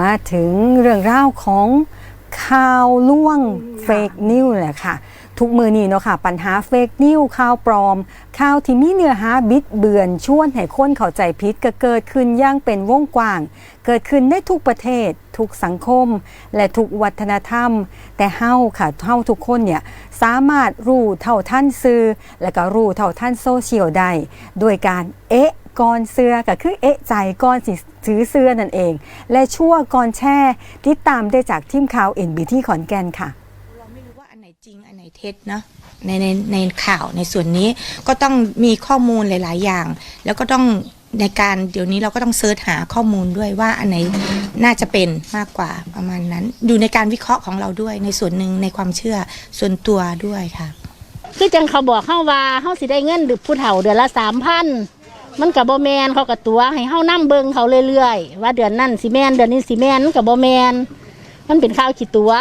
มาถึงเรื่องราวของข่าวล่วงเฟกนิวแหละค่ะ ทุกมือนี้เนาะค่ะ ปัญหาเฟกนิวข่าวปลอม ข่าวที่มีเนื้อหาบิดเบือนชวนให้คนเข้าใจผิดก็เกิดขึ้นย่างเป็นวงกว้าง เกิดขึ้นในทุกประเทศ ทุกสังคม และทุกวัฒนธรรม แต่เฮาค่ะเฮาทุกคนเนี่ยสามารถรู้เท่าท่านซื้อ และก็รู้เท่าท่านโซเชียลได้ด้วยการเอ๊ะก่อนเสื้อก็คือเอ๊ะใจก่อนสิ ถือเสื้อนั่นเอง และชั่วก่อนแช่ติดตามได้จากทีมข่าว NBT ขอนแก่นค่ะ เราไม่รู้ว่าอันไหนจริงอันไหนเท็จเนาะในในในข่าวในส่วนนี้ก็ต้องมีข้อมูลหลาย ๆ อย่าง แล้วก็ต้องในการเดี๋ยวนี้เราก็ต้องเซิร์ชหาข้อมูลด้วยว่าอันไหนน่าจะเป็นมากกว่าประมาณนั้น อยู่ในการวิเคราะห์ของเราด้วยในส่วนหนึ่งในความเชื่อส่วนตัวด้วยค่ะ คือจังเขาบอกเฮาว่าเฮาสิได้เงินดึกผู้เฒ่าเดือนละสามพัน มันกับบ่แมนเขากับตัวให้เฮานํเบิงเขาเรื่อยๆว่าเดือนนั้นสิแมนเดือนนี้สิแมนมันกับบ่แมนมันเป็นข่าวขี้ตัว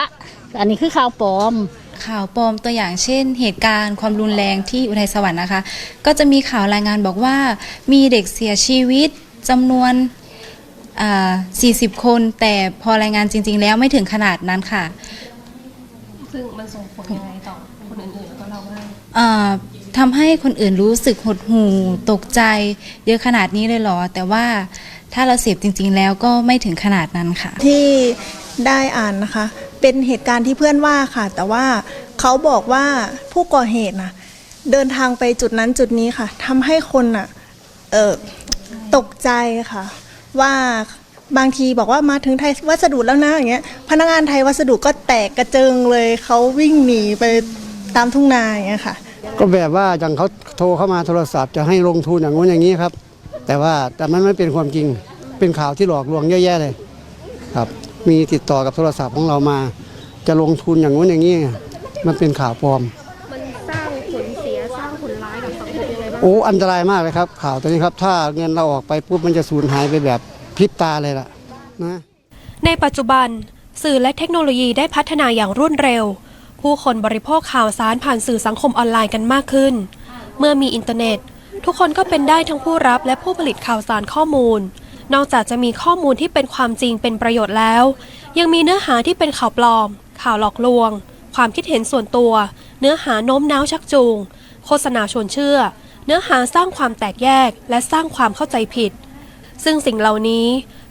อันนี้คือข่าวปลอม ข่าวปลอมตัวอย่างเช่น เหตุการณ์ความรุนแรงที่อุทัยสวรรค์นะคะ ก็จะมีข่าวรายงานบอกว่า มีเด็กเสียชีวิตจำนวนอ่า40 คน แต่พอรายงานจริง ๆ แล้วไม่ถึงขนาดนั้นค่ะ ซึ่งมันส่งผลยังไงต่อคนอื่นๆแล้วก็เราบ้างอ่า ทำให้คนอื่นรู้สึกหดหู่ตกใจ เยอะขนาดนี้เลยเหรอ แต่ว่าถ้าเราเสพจริง ๆ แล้วก็ไม่ถึงขนาดนั้นค่ะ ที่ได้อ่านนะคะ เป็นเหตุการณ์ที่เพื่อนว่าค่ะ แต่ว่าเขาบอกว่าผู้ก่อเหตุนะเดินทางไปจุดนั้นจุดนี้ค่ะทำให้คนน่ะเออตกใจค่ะ ว่าบางทีบอกว่ามาถึงไทยวัสดุแล้วนะอย่างเงี้ยพนักงานไทยวัสดุก็แตกกระเจิงเลยเขาวิ่งหนีไปตามทุ่งนาอย่างเงี้ยค่ะ ก็แบบว่าอย่างเขาโทรเข้ามาโทรศัพท์จะให้ลงทุนอย่างงู้นอย่างนี้ครับ แต่ว่าแต่มันไม่เป็นความจริงเป็นข่าวที่หลอกลวงเยอะแยะเลยครับ มีติดต่อกับโทรศัพท์ของเรามา จะลงทุนอย่างงู้นอย่างนี้ มันเป็นข่าวปลอม มันสร้างผลเสียสร้างผลร้ายกับสังคมยังไงบ้างโอ้อันตรายมากเลยครับ ข่าวตัวนี้ครับ ถ้าเงินเราออกไปปุ๊บมันจะสูญหายไปแบบพริบตาเลยล่ะนะในปัจจุบันสื่อและเทคโนโลยีได้พัฒนาอย่างรวดเร็ว ผู้คนบริโภคข่าวสารผ่านสื่อสังคมออนไลน์กันมากขึ้น เมื่อมีอินเทอร์เน็ต ทุกคนก็เป็นได้ทั้งผู้รับและผู้ผลิตข่าวสารข้อมูล นอกจากจะมีข้อมูลที่เป็นความจริงเป็นประโยชน์แล้ว ยังมีเนื้อหาที่เป็นข่าวปลอม ข่าวหลอกลวง ความคิดเห็นส่วนตัว เนื้อหาโน้มน้าวชักจูง โฆษณาชวนเชื่อ เนื้อหาสร้างความแตกแยก และสร้างความเข้าใจผิด ซึ่งสิ่งเหล่านี้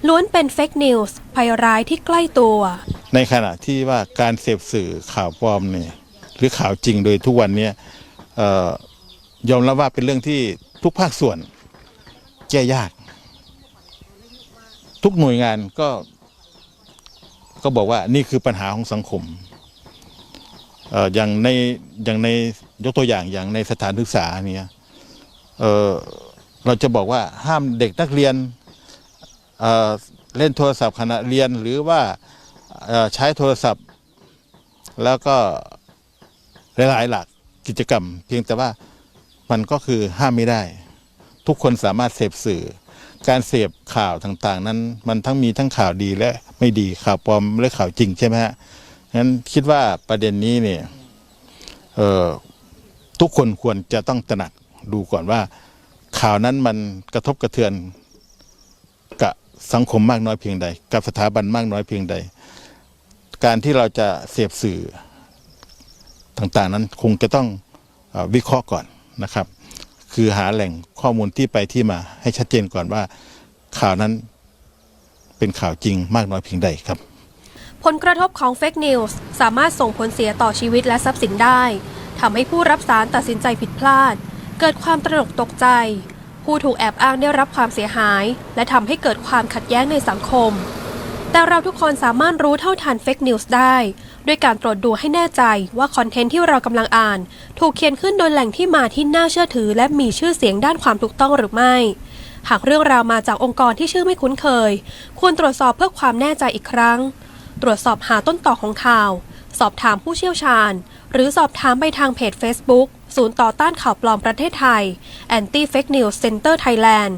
ล้วนเป็นเฟกนิวส์ภัยร้ายที่ใกล้ตัว ในขณะที่ว่าการเสพสื่อข่าวปลอมเนี่ยหรือข่าวจริงโดยทุกวันนี้ยอมรับว่าเป็นเรื่องที่ทุกภาคส่วนแก้ยาก ทุกหน่วยงานก็ ก็บอกว่านี่คือปัญหาของสังคมออย่างในอย่างในยกตัวอย่างอย่างในสถานศึกษาเนี่ยเเราจะบอกว่าห้ามเด็กนักเรียนเเล่นโทรศัพท์ขณะเรียนหรือว่า ใช้โทรศัพท์ แล้วก็หลายๆหลักกิจกรรม เพียงแต่ว่ามันก็คือห้ามไม่ได้ ทุกคนสามารถเสพสื่อ การเสพข่าวต่างๆ นั้น มันทั้งมีทั้งข่าวดีและไม่ดีข่าวปลอมและข่าวจริงใช่ไหมฮะงั้นคิดว่าประเด็นนี้เนี่ยทุกคนควรจะต้องตระหนักดูก่อนว่า ข่าวนั้นมันกระทบกระเทือนกับสังคมมากน้อยเพียงใด กับสถาบันมากน้อยเพียงใด การที่เราจะเสพสื่อต่างๆนั้นคงจะต้องอวิเคราะห์ก่อนนะครับ คือหาแหล่งข้อมูลที่ไปที่มาให้ชัดเจนก่อนว่าข่าวนั้นเป็นข่าวจริงมากน้อยเพียงใดครับ ผลกระทบของเฟกนิวส์สามารถส่งผลเสียต่อชีวิตและทรัพย์สินได้ทำให้ผู้รับสารตัดสินใจผิดพลาด เกิดความตระหนกตกใจ ผู้ถูกแอบอ้างได้รับความเสียหาย และทำให้เกิดความขัดแย้งในสังคม แต่เราทุกคนสามารถรู้เท่าทันเฟกนิวส์ได้ ด้วยการตรวจดูให้แน่ใจว่าคอนเทนต์ที่เรากำลังอ่าน ถูกเขียนขึ้นโดยแหล่งที่มาที่น่าเชื่อถือ และมีชื่อเสียงด้านความถูกต้องหรือไม่ หากเรื่องราวมาจากองค์กรที่ชื่อไม่คุ้นเคย ควรตรวจสอบเพื่อความแน่ใจอีกครั้ง ตรวจสอบหาต้นต่อของข่าว สอบถามผู้เชี่ยวชาญ หรือสอบถามไปทางเพจ Facebook ศูนย์ต่อต้านข่าวปลอมประเทศไทย Anti Fake News Center Thailand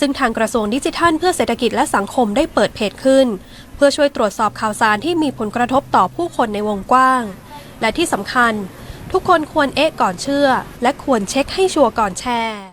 ซึ่งทางกระทรวงดิจิทัลเพื่อเศรษฐกิจและสังคมได้เปิดเพจขึ้น เพื่อช่วยตรวจสอบข่าวสารที่มีผลกระทบต่อผู้คนในวงกว้าง และที่สำคัญ ทุกคนควรเอ๊ะก่อนเชื่อ และควรเช็คให้ชัวร์ก่อนแชร์